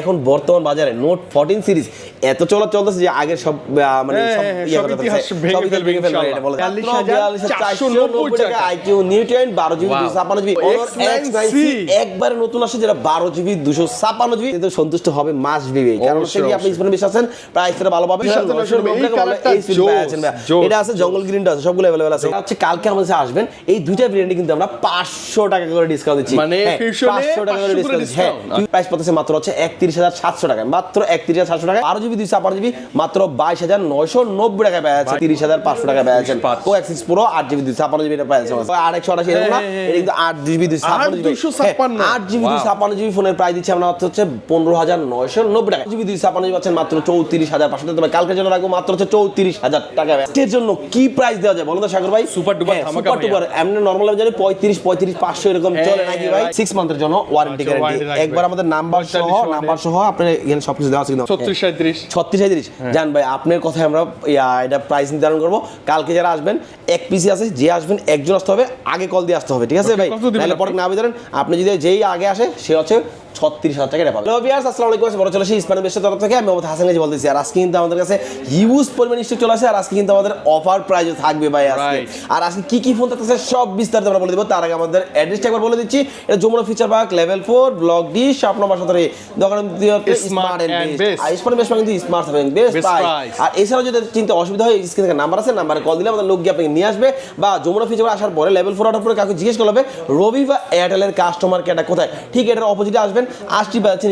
এখন বর্তমান বাজারে নোট ফোরটিন সিরিজ এত চলা চলতেছে যে আগের সব মানে সব সব করে ইতিহাস ফেলছে। ভেঙে সব ইতিহাস ফেলবে ভেঙে ফেলবে ইনশাআল্লাহ। এটা বলে। 42,490 টাকা আইকিউ নিউট্রেন বারো জিবি দুশো ছাপ্পান্ন জিবি একবারে নতুন আসে যেটা বারো জিবি দুশো ছাপ্পান্ন জিবি সন্তুষ্ট হবে মাস বিবি কারণ অবশ্যই, আপনি বেশি আছেন প্রাইসটা ভালো পাবেন। এটা আছে জঙ্গল গ্রিনটা আছে সবগুলো অ্যাভেলেবেল আছে। হচ্ছে কালকে আমাদের কাছে আসবেন। এই দুইটা ব্র্যান্ডে কিন্তু আমরা পাঁচশো টাকা করে ডিসকাউন্ট দিচ্ছি। মানে হ্যাঁ, 500 টাকা করে ডিসকাউন্ট হ্যাঁ প্রাইস পড়তেছে মাত্র হচ্ছে একত্রিশ হাজার সাতশো টাকা মাত্র একত্রিশ হাজার সাতশো টাকা বারো জিবি দুইশো ছাপ্পান্ন জিবি মাত্র বাইশ হাজার নয়শো নব্বই টাকায় পেয়ে যাচ্ছে তিরিশ হাজার পাঁচশো টাকায় পেয়ে যাচ্ছেন। পাঁচ। ও এক্সিস পুরো আট জিবি দুইশো ছাপ্পান্ন জিবি এটা পেয়ে যাচ্ছে আর একশো আঠাশি এরকম না? হ্যাঁ, হ্যাঁ, এটা কিন্তু আট জিবি দুইশো ছাপ্পান্ন জিবি। 8,256 হ্যাঁ, আট জিবি দুইশো ছাপ্পান্ন জিবি ফোনের প্রাইস দিচ্ছে আমরা হচ্ছে পনেরো হাজার নয়শো নব্বই টাকা জিবি দুইশো ছাপ্পান্ন জিবি পাচ্ছেন মাত্র চৌত্রিশ হাজার পাঁচশো। টাকা তবে কালকের জন্য রাখব মাত্র হচ্ছে চৌত্রিশ হাজার টাকা এর জন্য কি প্রাইস দেওয়া যায় বলুন তো সাগর ভাই? Duper ধামাকা সুপার। টুপার এমনি নর্মাল জানি পঁয়ত্রিশ পঁয়ত্রিশ পাঁচশো এরকম হ্যাঁ, চলে নাকি ভাই? সিক্স মান্থের জন্য ওয়ারেন্টি গ্যারান্টি একবার আমাদের নাম্বার সহ 45 নাম্বার সহ আপনার এখানে সবকিছু দেওয়া আছে কিন্তু। ছত্রিশ সাঁত্রিশ ছত্রিশ সাঁত্রিশ জান ভাই আপনার কথায় আমরা এটা প্রাইস নির্ধারণ করব। কালকে যারা আসবেন এক পিসি আছে যে আসবেন একজন আসতে হবে আগে কল দিয়ে আসতে হবে ঠিক আছে ভাই? আপনি? পরে না বিতরেন আপনি যদি যেই আগে আসে সে হচ্ছে ছত্রিশ হাজার টাকা পাবেন হ্যালো বিয়ার্স আসসালামু আলাইকুম বড় চলে আসি বেশের তরফ থেকে। আমি মোহাম্মদ হাসান গাজী বলতেছি আর আজকে কিন্তু আমাদের কাছে হিউজ পরিমাণ স্টক চলে আসে আর আজকে কিন্তু আমাদের অফার প্রাইজও থাকবে ভাই আজকে। আর আজকে কি কি ফোন থাকতেছে সব বিস্তারিত আমরা বলে দিব। তার আগে আমাদের অ্যাড্রেসটা একবার বলে দিচ্ছি। এটা Jamuna future park level four block D number সতেরো দোকান স্মার্ট এন্ড বেস্ট আর স্মার্ট বেস্ট কিন্তু স্মার্ট বেস্ট প্রাইস আর এছাড়াও যদি চিন্তা অসুবিধা হয় স্ক্রিনে থেকে নাম্বার আছে নাম্বারে কল দিলে আমাদের লোক গিয়ে আপনাকে নিয়ে আসবে। বা যমুনা ফিচার আসার পরে লেভেল ফোর আসার পরে কাউকে জিজ্ঞেস করলে হবে রবি বা এয়ারটেলের কাস্টমার কেয়ারটা কোথায়? ঠিক এটার অপোজিটে আসবেন পাচ্ছেন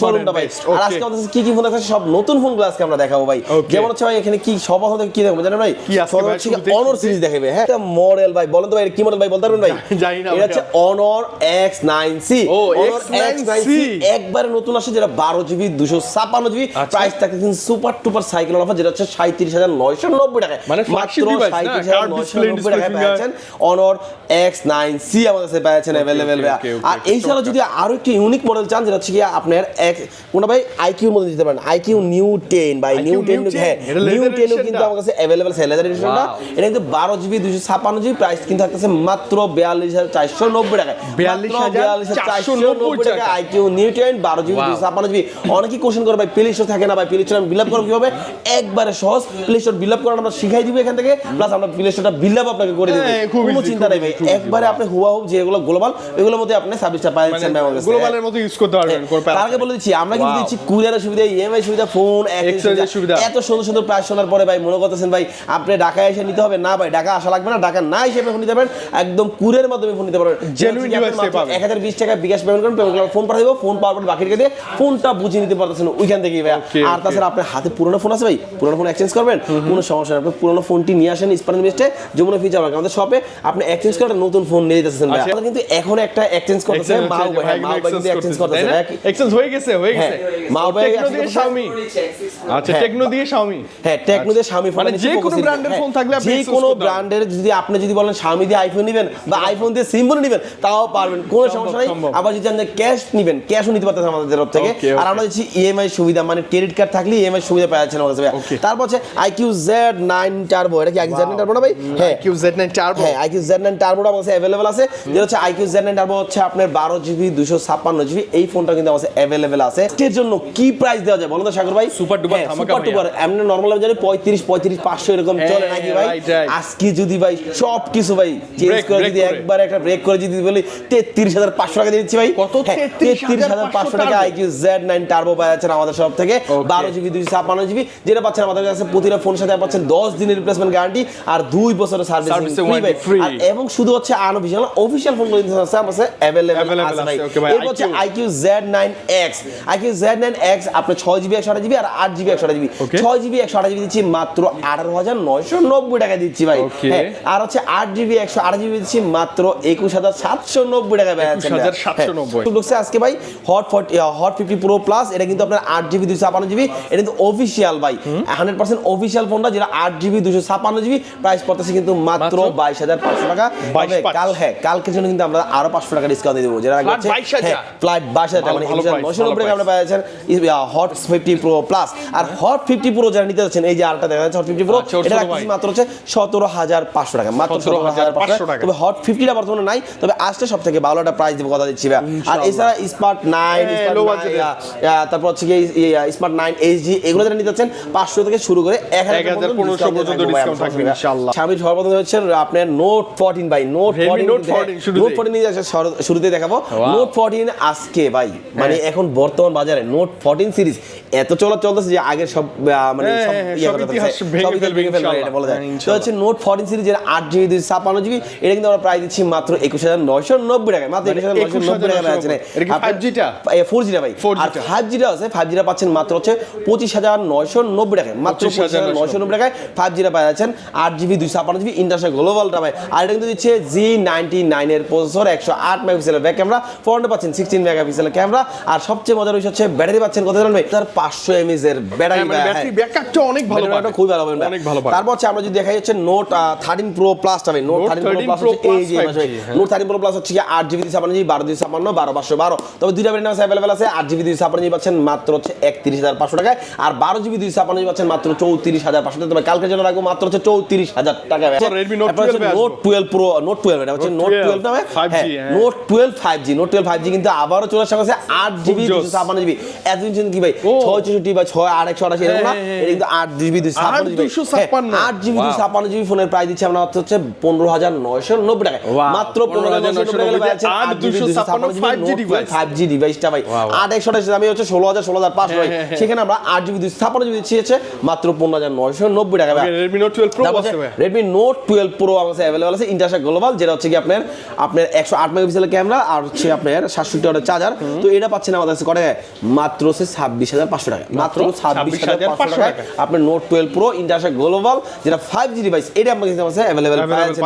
শোরুমটা ভাই। আর আজকে আমাদের কি কি ফোন আছে সব নতুন ফোনগুলো আজকে আমরা দেখাবো ভাই। যেমন হচ্ছে ভাই এখানে কি সব আমাদের কি দেখব জানেন ভাই? অনর সিরিজ দেখাবে হ্যাঁ? একটা মডেল ভাই বলেন তো ভাই কি মডেল ভাই বলতে পারবেন ভাই? জানি না এটা হচ্ছে Honor X nine C Honor X nine C একবারে নতুন আসে যেটা বারো জিবি দুশো ছাপ্পান্ন জিবি। প্রাইস থাকে কিন্তু সুপার টুপার সাইকেল অফার যেটা হচ্ছে সাঁত্রিশ হাজার নয়শো নব্বই মানে না? সাঁত্রিশ হাজার নয়শো নব্বই টাকায় পেয়েছেন। অনর এক্স নাইন সি আমাদের কাছে পেয়েছেন অ্যাভেলেবেল আর এই ছাড়া যদি আরও একটি ইউনিক মডেল চান যেটা হচ্ছে কি আপনার এক কোনটা ভাই? আইকিউ মধ্যে দিতে পারেন। IQOO Neo ten IQ Neo ten হ্যাঁ নিউ টেনও কিন্তু আমার কাছে অ্যাভেলেবেল আছে লেদার এডিশনটা এটা কিন্তু বারো জিবি দুশো ছাপ্পান্ন জিবি প্রাইস কিন্তু থাকতেছে মাত্র বিয়াল্লিশ হাজার চারশো নব্বই টাকায়। 42,490 টাকা। আইকিউ নিউ টেন বারো জিবি দুশো ছাপ্পান্ন জিবি অনেকেই কোশ্চেন করে ভাই প্লে স্টোর থাকে না ভাই প্লে স্টোর আমি বিল আপ করব কীভাবে? একবারে সহজ প্লে স্টোর বিল আপ করা আমরা শিখাই দিব এখান থেকে। প্লাস আমরা প্লে স্টোরটা বিল আপনাকে করে দেবো। হ্যাঁ, কোনো চিন্তা নেই ভাই। একবারে আপনি হুয়া হুব যেগুলো গ্লোবাল এগুলোর মধ্যে আপনি সার্ভিসটা পাচ্ছেন। গ্লোবালের মতো ইউজ করতে পারবেন তার আগে বলে দিচ্ছি আমরা কিন্তু দিচ্ছি কুরিয়ারের সুবিধা ইএমআই সুবিধা ফোন সুবিধা। এত সুন্দর সুন্দর প্রাইস শোনার পরে ভাই মনে করতেছেন ভাই আপনি ঢাকায় এসে নিতে হবে? না ভাই ঢাকা আসা লাগবে না ঢাকা না এসে ফোন নিতে পারবেন একদম মাধ্যমে ফোন নিতে পারবেন। পাবেন। বিশ টাকা বিকাশ পেমেন্ট করেন পেমেন্ট ফোন পাঠিয়ে দেবো ফোন পাওয়ার পর বাকি রেখে দিয়ে ফোনটা নিতে পারতেছেন ওইখান থেকেই ভাই আর তাছাড়া আপনার হাতে পুরোনো ফোন আছে ভাই পুরোনো ফোন এক্সচেঞ্জ করবেন কোনো সমস্যা নেই। আপনি পুরোনো ফোনটি নিয়ে আসেন স্পারেন বেস্টে যমুনা ফিচার পার্ক আমাদের শপে আপনি এক্সচেঞ্জ করে নতুন ফোন নিয়ে যেতেছেন ভাই আচ্ছা। কিন্তু এখন একটা এক্সচেঞ্জ করতেছে Exchange মাও ভাই, মাও ভাই কিন্তু এক্সচেঞ্জ করতেছে। এক্সচেঞ্জ হয়ে গেছে হয়ে হ্যাঁ, গেছে। মা ভাই টেকনো দিয়ে। শাওমি আচ্ছা হ্যাঁ। টেকনো দিয়ে শাওমি হ্যাঁ টেকনোদের স্বামী ফোন মানে যে কোনো ব্র্যান্ডের ফোন থাকলে আপনি যে কোনো ব্র্যান্ডের যদি আপনি যদি বলেন দিয়ে আইফোন নেবেন বা আইফোন দিয়ে সিম বলে নেবেন তাও পারবেন। কোনো সমস্যা নেই। আবার যদি আপনি ক্যাশ নেবেন ক্যাশও নিতে পারতেছেন আমাদের তরফ থেকে। আর আমরা দিচ্ছি ইএমআই সুবিধা মানে ক্রেডিট কার্ড থাকলে ইএমআই সুবিধা পাওয়া যাচ্ছে আমাদের কাছে তারপর হচ্ছে আইকিউ জেড নাইন টার্বো এটা কি আইকিউ জেড নাইন টার্বো না ভাই? হ্যাঁ। কিউ জেড নাইন টার্বো হ্যাঁ আইকিউ জেড নাইন টার্বোটা আমার কাছে অ্যাভেলেবেল আছে। যেটা হচ্ছে আইকিউ জেড নাইন টার্বো হচ্ছে আপনার বারো জিবি দুশো ছাপ্পান্ন জিবি এই ফোনটা কিন্তু কাছে অ্যাভেলেবেল আছে। এর জন্য কি প্রাইস দেওয়া যায় বলো তো সাগর ভাই? Super duper ধামাকা সুপার। টুপার এমনি নর্মাল জানি পঁয়ত্রিশ পঁয়ত্রিশ পাঁচশো এরকম হ্যাঁ, চলে নাকি ভাই. আজকে যদি ভাই সব কিছু ভাই চেঞ্জ করে যদি একবার একটা ব্রেক করে যদি বলি তেত্রিশ হাজার পাঁচশো টাকা দিচ্ছি ভাই। কত? হ্যাঁ, 33,500 টাকা আইকিউ জেড নাইন টার্বো পাচ্ছেন আমাদের সব থেকে. বারো জিবি দুইশো ছাপ্পান্ন জিবি যেটা পাচ্ছেন আমাদের কাছে প্রতিটা ফোন সাথে পাচ্ছেন দশ দিনের রিপ্লেসমেন্ট গ্যারান্টি আর দুই বছরের সার্ভিস ফ্রি এবং শুধু হচ্ছে আনঅফিশিয়াল অফিশিয়াল ফোনগুলো কাছে অ্যাভেলেবেল আছে ভাই। এরপর হচ্ছে IQ IQ Z nine X IQ Z nine X আপনার ছয় জিবি একশো আঠাশ জিবি আর আট জিবি একশো আঠাশ জিবি ছয় জিবি একশো আঠাশ জিবি দিচ্ছি মাত্র আঠারো হাজার নয়শো নব্বই টাকা দিচ্ছি ভাই। হ্যাঁ আর হচ্ছে আট জিবি একশো আঠাশ জিবি দিচ্ছি মাত্র একুশ হাজার সাতশো নব্বই টাকা ব্যয় আছে আজকে ভাই hot forty hot fifty pro plus এটা কিন্তু আপনার আট জিবি দুশো ছাপান্ন জিবি এটা কিন্তু অফিসিয়াল ভাই। হান্ড্রেড পার্সেন্ট অফিসিয়াল ফোনটা যেটা আট জিবি দুশো ছাপান্ন জিবি প্রাইস পড়তেছে কিন্তু মাত্র বাইশ হাজার পাঁচশো টাকা। 22,500 তবে কাল হ্যাঁ কালকের জন্য কিন্তু আমরা আরও পাঁচশো টাকা ডিসকাউন্ট দিয়ে দেবো। যেটা ফ্লাইট লাখ বাইশ হাজার টাকা মানে একুশ হাজার আমরা পেয়েছেন হট ফিফটি প্রো প্লাস আর হট ফিফটি প্রো যারা নিতে যাচ্ছেন এই যে আরটা দেখা যাচ্ছে হট ফিফটি প্রো এটা মাত্র হচ্ছে সতেরো হাজার পাঁচশো টাকা মাত্র সতেরো হাজার পাঁচশো 17,500 টাকা। তবে হট ফিফটিটা বর্তমানে নাই তবে আসলে সব থেকে ভালো একটা প্রাইস দিব কথা দিচ্ছি। আর এছাড়া স্মার্ট নাইন হ্যাঁ। তারপর হচ্ছে কি স্মার্ট নাইন এইচডি এগুলো যারা নিতে চাচ্ছেন পাঁচশো থেকে শুরু করে এক হাজার 1000 1500 পর্যন্ত discount থাকবে ইনশাআল্লাহ। স্বামী সর্বপ্রথম হচ্ছে আপনার note fourteen by note fourteen 14 note fourteen শুরুতে দেখাবো। নোট ফোরটিন আজকে ভাই মানে হ্যাঁ। এখন বর্তমান বাজারে নোট ফোরটিন সিরিজ এত চলা চলতেছে যে আগের সব মানে হ্যাঁ, সব হ্যাঁ। এটা বলা যায়। তো হচ্ছে নোট ফোরটিন সিরিজের আট জিবি দুই ছাপান্ন জিবি এটা কিন্তু আমরা প্রাইস দিচ্ছি মাত্র একুশ হাজার নয়শো নব্বই টাকায় মাত্র একুশ হাজার নয়শো নব্বই টাকা আছে এটা কি 5G টা? ফোর জিটা ভাই। আর ফাইভ জিটা আছে ফাইভ জিটা পাচ্ছেন মাত্র হচ্ছে পঁচিশ হাজার নয়শো নব্বই টাকায় মাত্র পঁচিশ হাজার নয়শো নব্বই। টাকায় ফাইভ জিটা পাওয়া যাচ্ছেন আট জিবি দুই ছাপান্ন জিবি ইন্টারন্যাশনাল গ্লোবালটা ভাই। আর এটা কিন্তু দিচ্ছে জি নাইনটি নাইনের প্রসেসর একশো আট মেগাপিক্সেলের ব্যাক ক্যামেরা ফোনটা পাচ্ছেন সিক্সটিন মেগাপিক্সেলের ক্যামেরা আর সবচেয়ে মজার বিষয় হচ্ছে ব্যাটারি পাচ্ছেন কত জানেন ভাই? তার পাঁচশো এমএস এর ব্যাটারি হ্যাঁ, মানে ব্যাটারি ব্যাকআপটা অনেক ভালো ব্যাটারি পাবে। খুবই ভালো পাবেন অনেক ভালো তারপর হচ্ছে আমরা যদি দেখা যাচ্ছে নোট থার্টিন প্রো প্লাস হবে নোট থার্টিন প্রো প্লাস এই যে Plus মাসে 5G। Note thirteen pro plus হচ্ছে কি আট জিবি দুই ছাপান্ন জিবি বারো দুই ছাপান্ন বারো পাঁচশো বারো। তবে দুইটা ভ্যারিয়েন্ট আছে অ্যাভেলেবেল আছে। আট জিবি দুই ছাপান্ন জিবি পাচ্ছেন মাত্র হচ্ছে একত্রিশ হাজার পাঁচশো টাকায়। আর বারো জিবি দুই ছাপান্ন জিবি পাচ্ছেন মাত্র চৌত্রিশ হাজার পাঁচশো টাকা তবে কালকের জন্য রাখব মাত্র হচ্ছে চৌত্রিশ হাজার টাকা তারপর Redmi Note 12 এ আসব। Note twelve pro note twelve এটা হচ্ছে নোট টুয়েলভ নামে 5G। Note twelve five G note twelve five G কিন্তু আবারও চলে আসা গেছে আট জিবি দুশো জিবি। ছিল কি ভাই? ছয় চৌষট্টি বা ছয় আট একশো আঠাশি এরকম না? হ্যাঁ, হ্যাঁ, এটা কিন্তু আট জিবি দুশো আট জিবি। দুশো. ছাপান্ন জিবি ফোনের প্রাইস দিচ্ছে আমরা হচ্ছে পনেরো হাজার নয়শো নব্বই Wow. মাত্র পনেরো হাজার নয়শো নব্বই টাকায় আট দুশো ছাপান্ন GB 5G device। Five G ডিভাইসটা ভাই. আট একশো আঠাশি দামি হচ্ছে ষোলো হাজার ষোলো হাজার পাঁচশো ভাই। হ্যাঁ, হ্যাঁ, সেখানে আমরা আট জিবি দুশো জিবি দিচ্ছি হচ্ছে মাত্র পনেরো হাজার নয়শো নব্বই টাকা ভাই। Redmi note twelve pro Redmi note twelve pro আমার কাছে অ্যাভেলেবল আছে ইন্টারন্যাশনাল গ্লোবাল যেটা হচ্ছে কি আপনার আপনার একশো আট মেগাপিক্সেলের ক্যামেরা আর হচ্ছে আপনার সাতষট্টি চার্জার তো এটা পাচ্ছেন আমাদের কাছে করে মাত্র হচ্ছে ছাব্বিশ হাজার পাঁচশো টাকা। মাত্র ছাব্বিশ হাজার পাঁচশো টাকা। আপনার note twelve pro international global যেটা ফাইভ জি ডিভাইস এটা আমাদের কাছে অ্যাভেলেবেল আছে।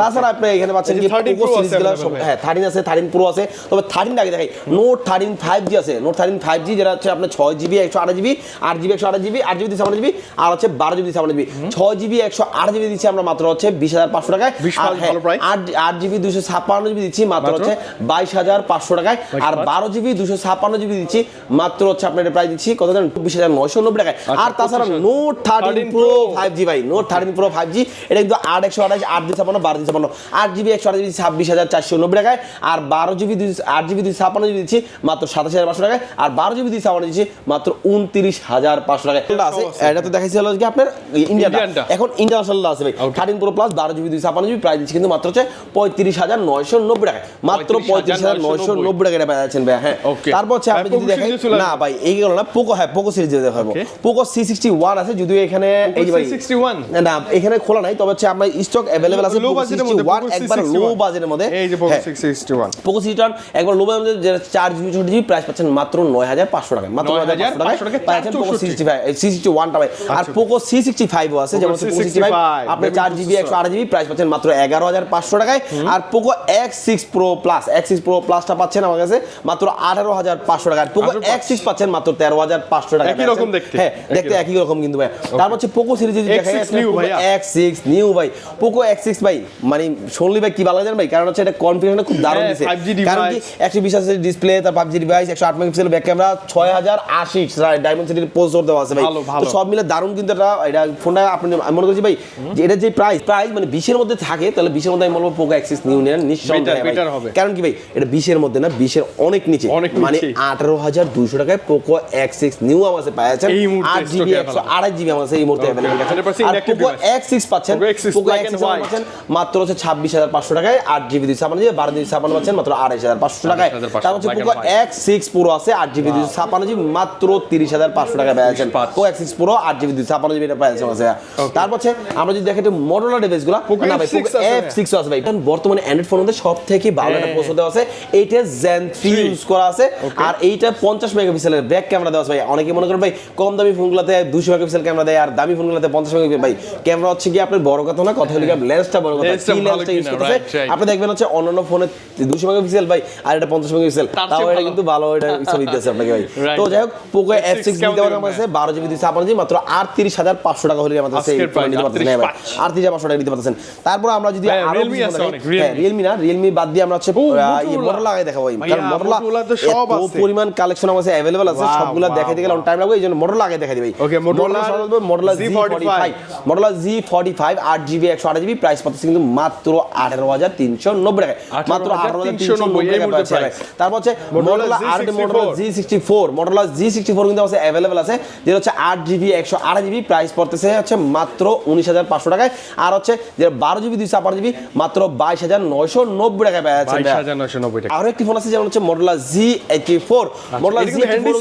তাছাড়া আপনি এখানে পাচ্ছেন কি যে 13 পোকো Pro আছে সিরিজগুলো হ্যাঁ। থার্টিন আছে থার্টিন প্রো আছে। তবে থার্টিন আগে দেখাই। নোট থার্টিন ফাইভ জি আছে। নোট থার্টিন ফাইভ জি যেটা হচ্ছে আপনার ছয় জিবি একশো আট জিবি আট জিবি একশো আট জিবি আট জিবি ছাপান্ন জিবি আর হচ্ছে বারো জিবি ছাপান্ন জিবি ছয় জিবি একশো আট জিবি দিচ্ছি আমরা মাত্র হচ্ছে বিশ হাজার পাঁচশো টাকায়। 20 আর ভালো হ্যাঁ। আট জিবি দুশো ছাপ্পান্ন জিবি দিচ্ছি মাত্র? হচ্ছে বাইশ হাজার পাঁচশো টাকায়। আর বারো জিবি দুশো ছাপ্পান্ন জিবি দিচ্ছি মাত্র হচ্ছে আপনার প্রাইস দিচ্ছি কত জানেন? চব্বিশ হাজার নয়শো নব্বই টাকায়। আর তাছাড়া note thirteen pro five G ভাই note thirteen pro five G এটা কিন্তু আট একশো আঠাশ আট দুই ছাপান্ন বারো দুই ছাপান্ন আট জিবি একশো আঠাশ জিবি ছাব্বিশ হাজার চারশো নব্বই টাকায়। আর বারো জিবি দুই আট জিবি দুই ছাপান্ন জিবি দিচ্ছি মাত্র সাতাশ হাজার পাঁচশো টাকায়। আর বারো জিবি দুই ছাপান্ন দিচ্ছি মাত্র উনত্রিশ হাজার পাঁচশো টাকায়। আছে এটা তো দেখাইছি হলো কি আপনার ইন্ডিয়ানটা। এখন ইন্টারন্যাশনাল আছে ভাই। থার্টিন প্রো প্লাস বারো জিবি দুই ছাপান্ন জিবি প্রাইস দিচ্ছি কিন্তু মাত্র হচ্ছে পঁয়ত্রিশ হাজার নয়শো নব্বই টাকায়। মাত্র পঁয়ত্রিশ হাজার নয়শো নব্বই টাকা পেয়ে যাচ্ছেন ভাই হ্যাঁ. তারপর হচ্ছে আপনি যদি দেখেন না ভাই না পোকো হ্যাঁ পোকো সিরিজ দেখাবো. পোকো সি সিক্সটি ওয়ান আছে যদিও এখানে এই ভাই C61 না, এখানে খোলা নাই তবে হচ্ছে আমরা স্টক অ্যাভেলেবল আছে Low পোকো সিক্সটি মধ্যে ওয়ান একবার লো বাজেটের মধ্যে এই যে পোকো হ্যাঁ। সিক্সটি ওয়ান পোকো সিটার একবার লো বাজেটের যেটা চার জিবি ছোট জিবি প্রাইস পাচ্ছেন মাত্র নয় হাজার পাঁচশো টাকা মাত্র নয় হাজার পাঁচশো 9,500 টাকায় টাকায় পাচ্ছেন Poco C sixty five C sixty ওয়ানটা ভাই আর আচ্ছা। পোকো সি সিক্সটি ফাইভও আছে যেমন পোকো সিক্সটি ফাইভ C65 আপনি চার জিবি একশো আট জিবি প্রাইস পাচ্ছেন মাত্র এগারো হাজার পাঁচশো টাকায় আর Poco X six pro plus X six pro প্লাসটা পাচ্ছেন আমার কাছে মাত্র আঠারো হাজার পাঁচশো টাকা পোকো এক্স সিক্স পাচ্ছেন মাত্র তেরো হাজার পাঁচশো টাকা একই রকম দেখতে। হ্যাঁ দেখতে। একই রকম কিন্তু ভাই তারপর হচ্ছে পোকো সিরিজে যদি দেখা X6 new ভাইয়া। এক্স সিক্স নিউ ভাই পোকো এক্স সিক্স ভাই মানে শুনলি ভাই কি ভালো লাগে জানেন ভাই কারণ হচ্ছে এটা কনফিগারেশন খুব দারুণ হ্যাঁ, দিছে কারণ কি একশো বিশ ডিসপ্লে তার পাবজি ডিভাইস একশো আট মেগাপিক্সেল ব্যাক ক্যামেরা ছয় হাজার আশি ডায়মন্ড সিটির প্রসেসর দেওয়া আছে ভাই। তো সব মিলে দারুণ কিন্তু এটা এটা ফোনটা আপনি আমি মনে করছি ভাই যে এটা যে প্রাইস প্রাইস মানে বিশের মধ্যে থাকে তাহলে বিশের মধ্যে আমি বলব পোকো এক্সিস নিউ নেন নিঃসন্দেহে। কারণ কি ভাই এটা বিশের মধ্যে না বিশের অনেক নিচে। মানে আঠারো হাজার দুইশো টাকায় পোকো এক্স সিক্স নিউ আমার এই মুহূর্তে আট জিবি একশো আড়াই জিবি আমার এই মুহূর্তে Okay, অ্যাভেলেবল আছে। 100% আর পোকো এক্স সিক্স পাচ্ছেন। পোকো এক্স সিক্স পাচ্ছেন মাত্র হচ্ছে ছাব্বিশ হাজার পাঁচশো টাকায়। আট জিবি দুইশো ছাপান্ন জিবি বারো জিবি ছাপান্ন পাচ্ছেন মাত্র আড়াইশ হাজার পাঁচশো টাকায়। 28,500 তারপর হচ্ছে পোকো এক্স সিক্স প্রো আছে আট জিবি দুইশো ছাপান্ন জিবি মাত্র তিরিশ হাজার পাঁচশো টাকায় পেয়েছেন পাঁচ। পোকো এক্স সিক্স প্রো আট জিবি দুইশো ছাপান্ন জিবি এটা পেয়েছেন আছে তারপর হচ্ছে আমরা যদি দেখি মোটরোলা ডিভাইসগুলো না ভাই পোকো এফ সিক্স আছে। ভাই। এখন বর্তমানে অ্যান্ড্রয়েড ফোনের মধ্যে সব থেকে ভালো একটা হ্যাঁ। প্রসেসর দেওয়া আছে এইটা জেন থ্রি ইউজ করা আছে। আর এইটা পঞ্চাশ মেগাপিক্সেলের ব্যাক ক্যামেরা দেওয়া আছে ভাই। অনেকে মনে করেন ভাই কম দামি ফোনগুলোতে দুশো মেগাপিক্সেল ক্যামেরা দেয় আর দামি ফোনগুলোতে পঞ্চাশ মেগাপিক্সেল। ভাই ক্যামেরা হচ্ছে কি আপনার বড় কথা না কথা হলো কি লেন্সটা বড় কথা কি লেন্সটা ইউজ করতেছে. আপনি দেখবেন হচ্ছে অন্যান্য ফোনে দুশো মেগাপিক্সেল ভাই আর এটা পঞ্চাশ মেগাপিক্সেল। তাও এটা কিন্তু ভালো এটা ছবি দিতেছে আপনাকে ভাই। তো যাই হোক পোকো এফ সিক্স নিতে পারেন আমার কাছে বারো জিবি দিচ্ছে আপনার মাত্র আটত্রিশ হাজার পাঁচশো টাকা হলে আমাদের পারতেছেন হ্যাঁ ভাই 38,500 আটত্রিশ হাজার পাঁচশো টাকা নিতে পারতেছেন। তারপর আমরা যদি আরও Realme। হ্যাঁ, রিয়েলমি না রিয়েলমি বাদ দিয়ে আমরা হচ্ছে মোটর লাগাই দেখাবো কারণ মডেলা সব আছে। পরিমাণ কালেকশন আমার কাছে অ্যাভেলেবল আছে Wow, সবগুলো wow, টাইম লাগবে এই মডেলা আগে দেখাই দিবি Okay, Motorola মডেলা জি Z45 ফর্টি ফাইভ মডেলা জি ফর্টি ফাইভ আট জিবি একশো আট জিবি প্রাইস পাচ্ছে কিন্তু মাত্র আঠারো হাজার তিনশো নব্বই টাকায়। মাত্র আঠারো হাজার তিনশো নব্বই টাকা পাচ্ছে তারপর হচ্ছে মডেলা আর মডেলা জি সিক্সটি ফোর মডেলা জি সিক্সটি ফোর কিন্তু আছে অ্যাভেলেবেল আছে যেটা হচ্ছে আট জিবি একশো আট জিবি প্রাইস পড়তেছে হচ্ছে মাত্র উনিশ হাজার পাঁচশো টাকায়। আর হচ্ছে যে বারো জিবি দুইশো আট জিবি মাত্র বাইশ হাজার নয়শো নব্বই টাকায় পাওয়া যাচ্ছে টাকা। আরও একটি ফোন আছে যেমন হচ্ছে মডেলা জি এইটি ফোর মডেলা জি handy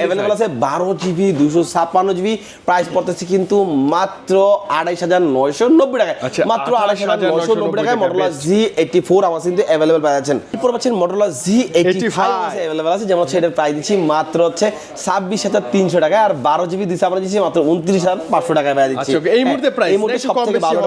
অ্যাভেলেবল আছে বারো জিবি দুশো ছাপ্পান্ন জিবি। প্রাইস পড়তেছে কিন্তু মাত্র আড়াইশ হাজার নয়শো নব্বই টাকায়। আচ্ছা, মাত্র আড়াইশ হাজার নয়শো নব্বই টাকায় টাকা, মডেলা জি এইটি ফোর আমার কিন্তু অ্যাভেলেবল পাওয়া যাচ্ছেন এরপর পাচ্ছেন মডেলা জি এইটি 85 ফাইভ অ্যাভেলেবল আছে যেমন হচ্ছে এটার প্রাইস দিচ্ছি মাত্র হচ্ছে ছাব্বিশ হাজার তিনশো টাকায়। আর বারো জিবি দিচ্ছে আমরা দিচ্ছি মাত্র উনত্রিশ হাজার পাঁচশো টাকায় পাওয়া দিচ্ছি। আচ্ছা, এই মুহূর্তে price এই মুহূর্তে সব থেকে ভালো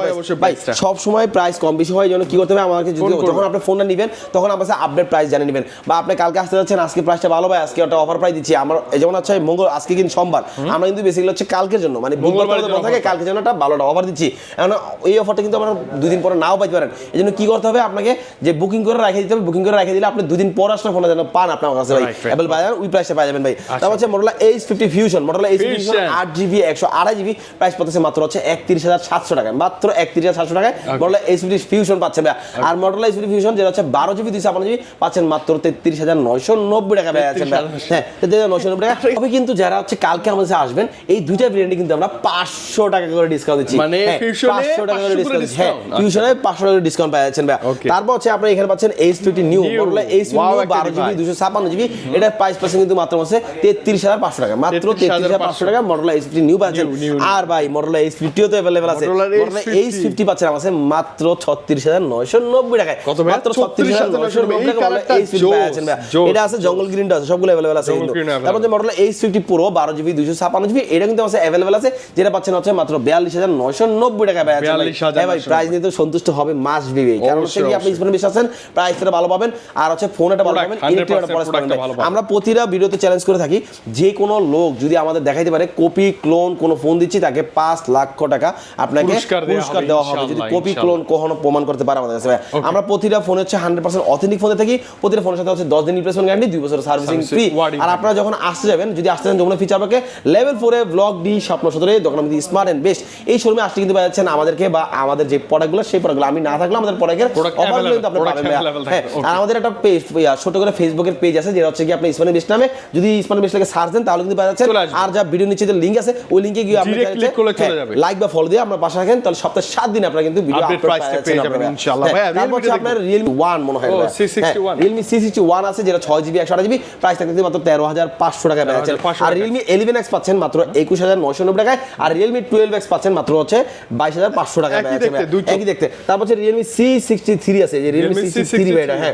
ভাই সব সময় প্রাইস কম বেশি হয় জন্য কি করতে হবে? আমাকে যদি। যখন আপনি ফোনটা নেবেন তখন আমার আপডেট প্রাইস জানিয়ে নেবেন। বা আপনি কালকে আসতে যাচ্ছেন আজকে প্রাইসটা ভালো ভাই আজকে ওটা অফার প্রাইস দিচ্ছি। আমার যেমন হচ্ছে মঙ্গল আজকে কিন্তু সোমবার। আমরা কিন্তু বেসিক্যালি হচ্ছে কালকের জন্য মানে বুধবার মঙ্গলবারের থাকে কালকের জন্য একটা ভালোটা অফার দিচ্ছি। এখন এই অফারটা কিন্তু আমরা দুই দিন পরে নাও পাইতে পারেন। এই জন্য কি করতে হবে আপনাকে যে বুকিং করে রেখে দিতে হবে বুকিং করে রেখে দিলে আপনি দুদিন পর আসলে ফোনটা যেন পান আপনার কাছে ভাই. অ্যাপেল পাই যাবেন ওই প্রাইসে পাই যাবেন ভাই। তারপর হচ্ছে মডেলা এইচ ফিফটি ফিউশন মডেলা এইচ ফিফটি ফিউশন আট জিবি একশো আড়াই জিবি প্রাইস পড়তেছে মাত্র হচ্ছে একত্রিশ হাজার সাতশো টাকা মাত্র একত্রিশ হাজার সাতশো টাকায় মডেলা এইচ ফিফটি ফিউশন পাচ্ছেন ভাই আর মডেলা এইচ ফিফটি ফিউশন যেটা হচ্ছে বারো জিবি দুইশো আপনার জিবি পাচ্ছেন মাত্র তেত্রিশ হাজার নয়শো নব্বই টাকা পেয়ে যাচ্ছেন হ্যাঁ তেত্রিশ হাজার নয়শো নব্বই টাকা। তবে কিন্তু যারা হচ্ছে কালকে আমাদের কাছে আসবেন এই দুইটা ব্র্যান্ডে কিন্তু আমরা পাঁচশো টাকা করে ডিসকাউন্ট দিচ্ছি। মানে হ্যাঁ, 500 টাকা করে ডিসকাউন্ট হ্যাঁ? ফিউশনে পাঁচশো টাকা ডিসকাউন্ট পেয়ে যাচ্ছেন ভাই। তারপর হচ্ছে আপনি এখানে পাচ্ছেন edge fifty new New। Edge Wow, বারো জিবি দুশো ছাপ্পান্ন জিবি এটার প্রাইস পাচ্ছেন কিন্তু মাত্র মাসে তেত্রিশ হাজার পাঁচশো টাকা। মাত্র তেত্রিশ হাজার পাঁচশো। টাকা মডেলা এইচ ফিফটি নিউ পাচ্ছেন। আর ভাই মডেলা এইচ ফিফটিও তো অ্যাভেলেবল আছে। এইচ H50 ফিফটি পাচ্ছেন আমার মাত্র ছত্রিশ হাজার নয়শো নব্বই টাকায়। মাত্র ছত্রিশ হাজার নয়শো নব্বই টাকা এইচ ফিফটি ভাই। এটা আছে জঙ্গল গ্রিনটা আছে সবগুলো অ্যাভেলেবল আছে তারপর যে মডেল এইচ ফিফটি প্রো বারো জিবি দুইশো ছাপ্পান্ন জিবি এটা কিন্তু আছে অ্যাভেলেবল আছে যেটা পাচ্ছেন হচ্ছে মাত্র বিয়াল্লিশ হাজার নয়শো নব্বই টাকা ভাই। 42,990 হ্যাঁ ভাই প্রাইস নিয়ে তো সন্তুষ্ট হবে মাস বিবি কারণ হচ্ছে কি আপনি স্মার্ট বেশ আছেন প্রাইসটা ভালো পাবেন আর হচ্ছে ফোন একটা ভালো পাবেন। আমরা প্রতিটা ভিডিওতে চ্যালেঞ্জ করে থাকি যে কোনো লোক যদি আমাদের দেখাইতে পারে কপি ক্লোন কোনো ফোন দিচ্ছি তাকে পাঁচ লক্ষ টাকা আপনাকে পুরস্কার দেওয়া হবে, যদি কপি ক্লোন কখনো প্রমাণ করতে পারে আমাদের কাছে আমরা প্রতিটা ফোন হচ্ছে হান্ড্রেড পার্সেন্ট অথেন্টিক ফোনে থাকি প্রতিটা ফোনের সাথে হচ্ছে দশ দিন রিপ্লেসমেন্ট গ্যারান্টি দুই বছর সার্ভিসিং ফ্রি আর। আপনারা যখন আসতে যাবেন যদি আসতে চান যমুনা ফিচার পার্কে লেভেল ফোরে ব্লক ডি স্বপ্ন সদরে দোকান আমাদের স্মার্ট এন্ড বেস্ট এই শোরুমে আসতে কিন্তু পাচ্ছেন আমাদেরকে বা আমাদের যে প্রোডাক্টগুলো সেই প্রোডাক্টগুলো আমি না থাকলে আমাদের প্রোডাক্টের অফারগুলো কিন্তু আপনি পাবেন হ্যাঁ আর আমাদের একটা পেজ ছোট করে ফেসবুকের পেজ আছে যেটা হচ্ছে কি আপনি ইসমানি বেস্ট নামে যদি ইসমানি বেস্ট লাগে সার্চ দেন তাহলে কিন্তু পাওয়া যাচ্ছে। আর যা ভিডিও নিচে যে লিঙ্ক আছে ওই লিঙ্কে গিয়ে আপনি click করলে চলে যাবে। লাইক বা ফলো দিয়ে আপনার পাশে রাখেন তাহলে সপ্তাহে সাত দিন আপনারা কিন্তু ভিডিও আপলোড পেয়ে যাবেন ইনশাআল্লাহ। হ্যাঁ, Realme হচ্ছে আপনার রিয়েলমি ওয়ান মনে হয় ও, ভাইয়া। C61 Realme C sixty one আছে যেটা ছয় জিবি একশো আট জিবি প্রাইস থাকতে মাত্র তেরো হাজার পাঁচশো টাকায় যাচ্ছেন। 13,500 আর রিয়েলমি এলিভেন এক্স পাচ্ছেন মাত্র একুশ হাজার নয়শো নব্বই টাকায় আর রিয়েলমি টুয়েলভ এক্স পাচ্ছেন মাত্র হচ্ছে বাইশ হাজার পাঁচশো টাকায় একই দেখতে, একই দেখতে। তারপর হচ্ছে রিয়েলমি সি সিক্সটি থ্রি আছে যে Realme C sixty three C63 হ্যাঁ।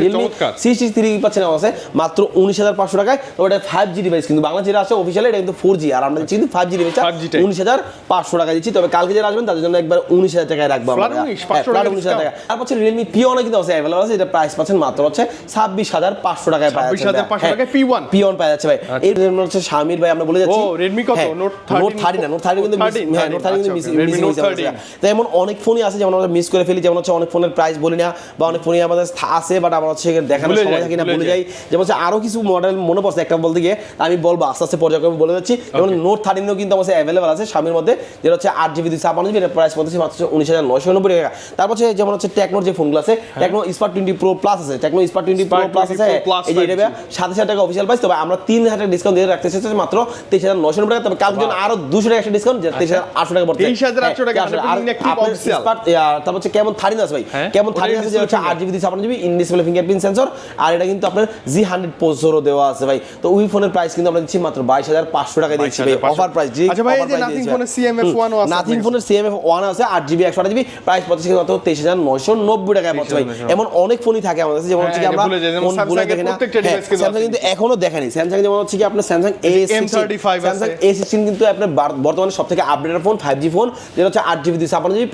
রিয়েলমি সি সিক্সটি থ্রি পাচ্ছেন কাছে মাত্র উনিশ হাজার পাঁচশো টাকায়। তো ওটা ফাইভ জি ডিভাইস কিন্তু বাংলা যেটা আছে অফিসিয়ালি এটা কিন্তু ফোর জি আর আমরা দিচ্ছি কিন্তু ফাইভ জি ডিভাইসটা উনিশ হাজার পাঁচশো টাকা দিচ্ছি। তবে কালকে যারা আসবেন তাদের জন্য একবার উনিশ হাজার টাকায় রাখব আমরা। Flat 19, হ্যাঁ, 500 flat টাকা 19,000 টাকা তারপর হচ্ছে রিয়েলমি পিওনে কিন্তু আছে অ্যাভেলেবল আছে এটা প্রাইস পাচ্ছেন মাত্র হচ্ছে ছাব্বিশ হাজার পাঁচশো টাকায় যাচ্ছে 26,500 টাকায় P1 পিওন পাওয়া যাচ্ছে ভাই। এই হচ্ছে শামির ভাই আমরা বলে যাচ্ছি Redmi কত? Note 13 নোট থার্টি না নোট থার্টি কিন্তু হ্যাঁ নোট থার্টি কিন্তু আচ্ছা, মিস Note 13 তো এমন অনেক ফোনই আছে যেমন আমরা মিস করে ফেলি যেমন হচ্ছে অনেক ফোনের প্রাইস বলি না বা অনেক ফোনই আমাদের আছে বাট আমরা হচ্ছে দেখানোর সময় থাকি না ভুলে যাই। যেমন হচ্ছে আরও কিছু মডেল মনে পড়ছে একটা বলতে গিয়ে আমি বলব আস্তে আস্তে পর্যায়ক্রমে বলে যাচ্ছি। যেমন নোট থার্টিনও কিন্তু আমার অ্যাভেলেবল আছে স্বামীর মধ্যে যেটা হচ্ছে আট জিবি দুইশো ছাপান্ন জিবি এটা প্রাইস পড়তেছে মাত্র উনিশ হাজার নয়শো নব্বই টাকা। তারপর হচ্ছে যেমন হচ্ছে টেকনোর যে ফোনগুলো আছে Tecno spark twenty pro plus আছে Tecno spark twenty pro plus আছে। এই যে এটা সাত হাজার টাকা অফিসিয়াল প্রাইস তবে আমরা তিন হাজার টাকা ডিসকাউন্ট দিয়ে রাখতে চাইছি মাত্র তেইশ হাজার নব্বই টাকা। তবে কালকে জন্য আরও দুশো টাকা একটা ডিসকাউন্ট তেইশ হাজার আটশো টাকা পড়ছে। 23,800 টাকা, হ্যাঁ, 100% আর inactive আপনার official। Spark, ইয়া, তারপর হচ্ছে কেমন আছে ভাই? হ্যাঁ, কেমন আছে হচ্ছে আট GB GB in display fingerprint sensor আর এটা কিন্তু আপনার জি হান্ড্রেড প্রসেসরও দেওয়া আছে ভাই। তো ওই ফোনের প্রাইস কিন্তু আমরা দিচ্ছি মাত্র বাইশ হাজার পাঁচশো টাকা দিচ্ছি ভাই। অফার প্রাইস জি আচ্ছা ভাই, এই যে Nothing phone এর CMF1 ও আছে। নাথিং ফোনের সিএমএফ ওয়ান আছে আট জিবি একশো জিবি প্রাইস কিন্তু মাত্র তেইশ হাজার নয়শো নব্বই টাকায় পড়ছে ভাই। এমন অনেক ফোনই থাকে আমাদের কাছে যেমন হচ্ছে হ্যাঁ, আমরা ভুলে যাই, যেমন ফোন এর প্রত্যেকটা কিন্তু স্যামসাং কিন্তু এখনও দেখানি। স্যামসাং যেমন হচ্ছে কি আপনার Samsung A M35 Samsung A sixteen কিন্তু আপনার বর্তমানে সব থেকে updated phone five G phone যেটা হচ্ছে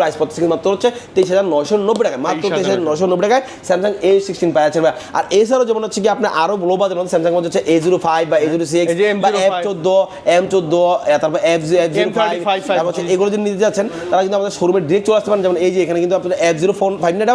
প্রাইস পড়ছে কিন্তু মাত্র হচ্ছে টাকা। টাকায় স্যামসাং পাওয়া যাচ্ছে। আর এছাড়াও যেমন হচ্ছে কি আপনার আরও লো মধ্যে স্যামসাং মধ্যে হচ্ছে বা এ জিরো সিক্স এই যে বা M05 এফ চোদ্দ এম চোদ্দ তারপর F G F zero five M35 তারপর হচ্ছে এগুলো যদি নিতে যাচ্ছেন তারা কিন্তু আমাদের শোরুমে ডিরেক্ট চলে আসতে পারেন। যেমন এই যে এখানে কিন্তু জিরো ফোন ফাইভ নেট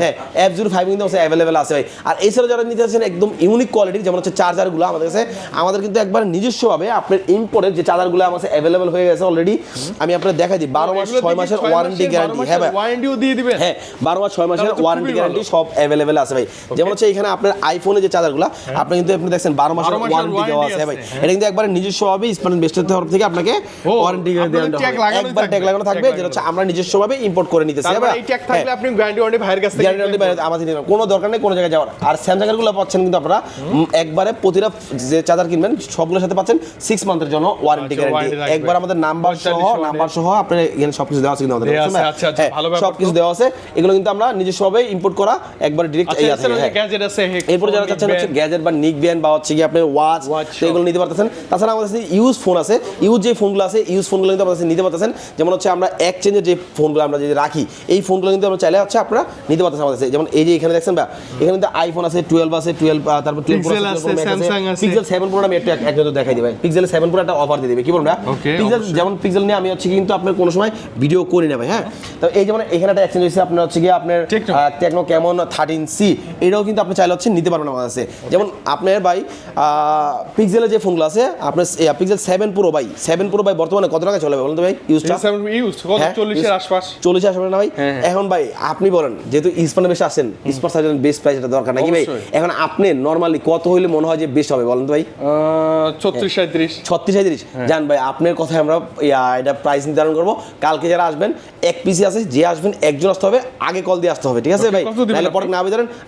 হ্যাঁ জিরো ফাইভ কিন্তু অ্যাভেলেবেল আছে ভাই। আর এছাড়া যারা নিতে চাচ্ছেন একদম ইউনিক কোয়ালিটির যেমন হচ্ছে চার্জারগুলো আমাদের কাছে আমাদের কিন্তু একবার নিজস্বভাবে আপনার ইম্পোর্টের যে চার্জারগুলো আমার কাছে অ্যাভেলেবেল হয়ে গেছে অলরেডি আমি আপনার দেখাই দিই। বারো মাস ছয় মাসের ওয়ারেন্টি গ্যারান্টি হ্যাঁ ভাই। ওয়ারেন্টিও দিয়ে দিবেন। হ্যাঁ বারো মাস ছয় মাসের ওয়ারেন্টি গ্যারান্টি সব অ্যাভেলেবেল আছে ভাই। যেমন হচ্ছে এখানে আপনার আইফোনে যে চার্জারগুলো আপনি কিন্তু আপনি দেখছেন বারো মাসের ওয়ারেন্টি দেওয়া আছে ভাই। এটা কিন্তু একবার নিজস্বভাবে স্মার্ট বেস্টের তরফ থেকে আপনাকে ওয়ারেন্টি লাগানোই একবার ট্যাগ লাগানো থাকবে যেটা হচ্ছে আমরা নিজস্বভাবে ইম্পোর্ট করে নিতেছি। হ্যাঁ এই ট্যাগ থাকলে আপনি গ্যারান্টি ওয়ারেন্টি ভাইয়ের কাছ থেকে গ্যারান্টি আমাদের নিতে হবে। কোনো দরকার নেই কোনো জায়গায় যাওয়ার। আর স্যামসাংগুলো পাচ্ছেন কিন্তু আপনারা একবারে প্রতিটা যে চার্জার কিনবেন সবগুলোর সাথে পাচ্ছেন সিক্স মান্থের জন্য ওয়ারেন্টি আচ্ছা, গ্যারান্টি একবার আমাদের নাম্বার সহ নাম্বার সহ আপনার এখানে সবকিছু দেওয়া আছে কিন্তু আমাদের বুঝছেন আচ্ছা, আচ্ছা, হ্যাঁ, ভালো ব্যাপার। সবকিছু দেওয়া আছে। এগুলো কিন্তু আমরা নিজস্বভাবে ইম্পোর্ট করা একবার ডিরেক্ট এই আছে হ্যাঁ। গ্যাজেট আছে এরপরে যারা চাচ্ছেন হচ্ছে গ্যাজেট বা নিক ব্যান্ড বা হচ্ছে কি আপনার ওয়াচ এগুলো নিতে পারতেছেন। তাছাড়া আমাদের কাছে ইউজ ফোন আছে। ইউজ যে ফোনগুলো আছে ইউজ ফোনগুলো কিন্তু আমাদের নিতে পারতেছেন। যেমন হচ্ছে আমরা এক্সচেঞ্জের যে ফোনগুলো আমরা যদি রাখি এই ফোনগুলো কিন্তু আমরা চাইলে হচ্ছে আপনারা নিতে পারতেছেন আমাদের কাছে। যেমন এই যে এখানে দেখছেন বা এখানে কিন্তু আইফোন আছে টুয়েলভ আছে টুয়েলভ তারপর Pixel আছে। পিক্সেল সেভেন প্রো আমি একটা এক নজর দেখাই ভাই। পিক্সেল সেভেন প্রো একটা অফার দিয়ে দিবে কি বলব পিক্সেল যেমন পিক্সেল নিয়ে আমি হচ্ছে কিন্তু আপনার কোনো সময় ভিডিও করি না ভাই হ্যাঁ? তো এই যেমন এখানে একটা এক্সচেঞ্জ হয়েছে আপনার হচ্ছে কি আপনার টেকনো কেমন থার্টিন সি এটাও কিন্তু আপনি চাইলে হচ্ছে নিতে পারবেন আমাদের কাছে। যেমন আপনার ভাই পিক্সেলের যে ফোনগুলো আছে আপনার পিক্সেল সেভেন প্রো ভাই সেভেন প্রো ভাই বর্তমানে কত টাকা চলে বলুন তো ভাই ইউজটা ইউজ কত? হ্যাঁ, 40 এর আশপাশ। চল্লিশ আসবে না ভাই? হ্যাঁ, হ্যাঁ। এখন ভাই আপনি বলেন যেহেতু ইস্পানে বেশি আসেন ইস্পার সাইজের বেস্ট প্রাইস এটা দরকার নাকি ভাই। এখন আপনি নর্মালি কত হইলে মনে হয় যে বেস্ট হবে বলেন তো ভাই? 36 37 ছত্রিশ সাঁত্রিশ জান ভাই আপনার কথায় আমরা এটা প্রাইস নির্ধারণ করব। কালকে যারা আসবেন এক পিসি আছে যে আসবেন একজন আসতে হবে আগে কল দিয়ে আসতে হবে ঠিক আছে ভাই? তাহলে পরে না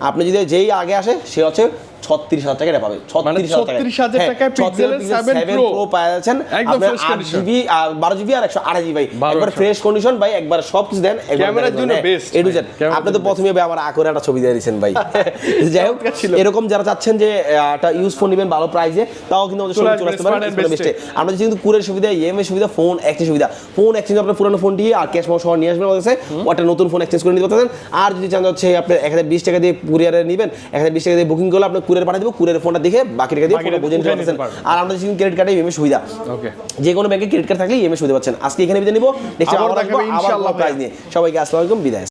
আপনি যদি যেই আগে আসে সে হচ্ছে ছত্রিশ হাজার টাকা পাবে মানে 36,000 টাকায় Pixel 7 Pro প্রো পাওয়া যাচ্ছেন একদম আপনার fresh আট জিবি বারো জিবি আর একশো আড়াই জিবি ভাই। একবার ফ্রেশ কন্ডিশন ভাই একবার সব কিছু দেন ক্যামেরার জন্য হ্যাঁ, আপনি তো প্রথমে ভাই আমার আকরে একটা ছবি দিয়ে দিয়েছেন ভাই। যাই হোক এরকম যারা চাচ্ছেন যে একটা ইউজ ফোন নেবেন ভালো প্রাইসে তাও কিন্তু আমাদের চলে শোরুমে চলে আসতে পারেন। আমরা কিন্তু কুরের সুবিধা ইএমআই সুবিধা ফোন এক্সচেঞ্জ সুবিধা। ফোন এক্সচেঞ্জ আপনার পুরানো ফোনটি আর ক্যাশ মাউ সহ নিয়ে আসবেন আমাদের কাছে। ওটা নতুন ফোন এক্সচেঞ্জ করে নিতে পারতেন। আর যদি চান হচ্ছে আপনি এক হাজার বিশ টাকা দিয়ে কুরিয়ারে নেবেন এক হাজার বিশ টাকা দিয়ে বুকিং করলে আপনার কুরিয়ার পাঠিয়ে দেবো। কুরিয়ার ফোনটা দেখে বাকি টাকা দিয়ে ফোনটা বুঝে নিতে পারতেছেন আর আমাদের কিন্তু ক্রেডিট কার্ডে ইএমআই সুবিধা। যে কোনো ব্যাংকে ক্রেডিট কার্ড থাকলে ইএমআই সুবিধা পাচ্ছেন। আজকে এখানে বিদায় নিব। নেক্সট আবার আবার প্রাইজ নিয়ে। সবাইকে আসসালামু আলাইকুম বিদায়।